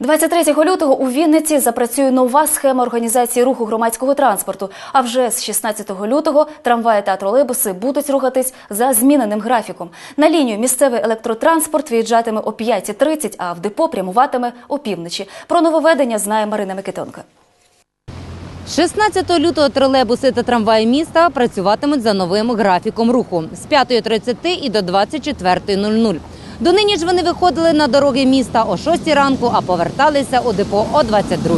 23 лютого у Вінниці запрацює нова схема організації руху громадського транспорту. А вже з 16 лютого трамваї та тролейбуси будуть рухатись за зміненим графіком. На лінію місцевий електротранспорт виїжджатиме о 5.30, а в депо прямуватиме опівночі. Про нововведення знає Марина Микитонка. 16 лютого тролейбуси та трамваї міста працюватимуть за новим графіком руху з 5.30 і до 24.00. Донині ж вони виходили на дороги міста о 6 ранку, а поверталися у депо о 22.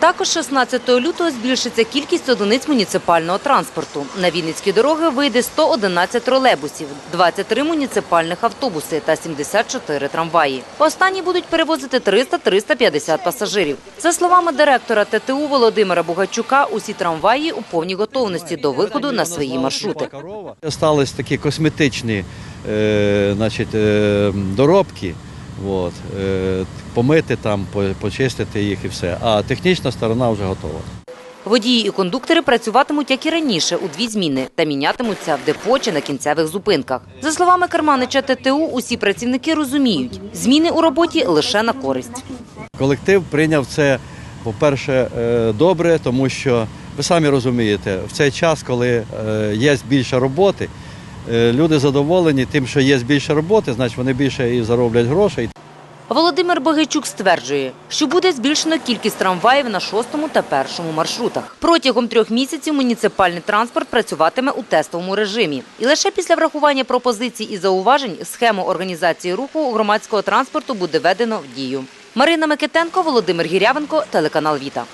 Також 16 лютого збільшиться кількість одиниць муніципального транспорту. На Вінницькі дороги вийде 111 тролейбусів, 23 муніципальних автобуси та 74 трамваї. Останні будуть перевозити 300-350 пасажирів. За словами директора ТТУ Володимира Бугачука, усі трамваї у повній готовності до виходу на свої маршрути. Остались такі косметичні значить, е, доробки, от, е, помити там, почистити їх і все. А технічна сторона вже готова. Водії і кондуктори працюватимуть, як і раніше, у дві зміни та мінятимуться в депо чи на кінцевих зупинках. За словами керманича ТТУ, усі працівники розуміють, зміни у роботі лише на користь. Колектив прийняв це, по-перше, е, добре, тому що ви самі розумієте, в цей час, коли е, є більше роботи, е, люди задоволені тим, що є більше роботи, значить вони більше і зароблять грошей. Володимир Богайчук стверджує, що буде збільшено кількість трамваїв на шостому та першому маршрутах. Протягом трьох місяців муніципальний транспорт працюватиме у тестовому режимі. І лише після врахування пропозицій і зауважень схему організації руху громадського транспорту буде введено в дію. Марина Микитенко, Володимир Гірявенко, телеканал Віта.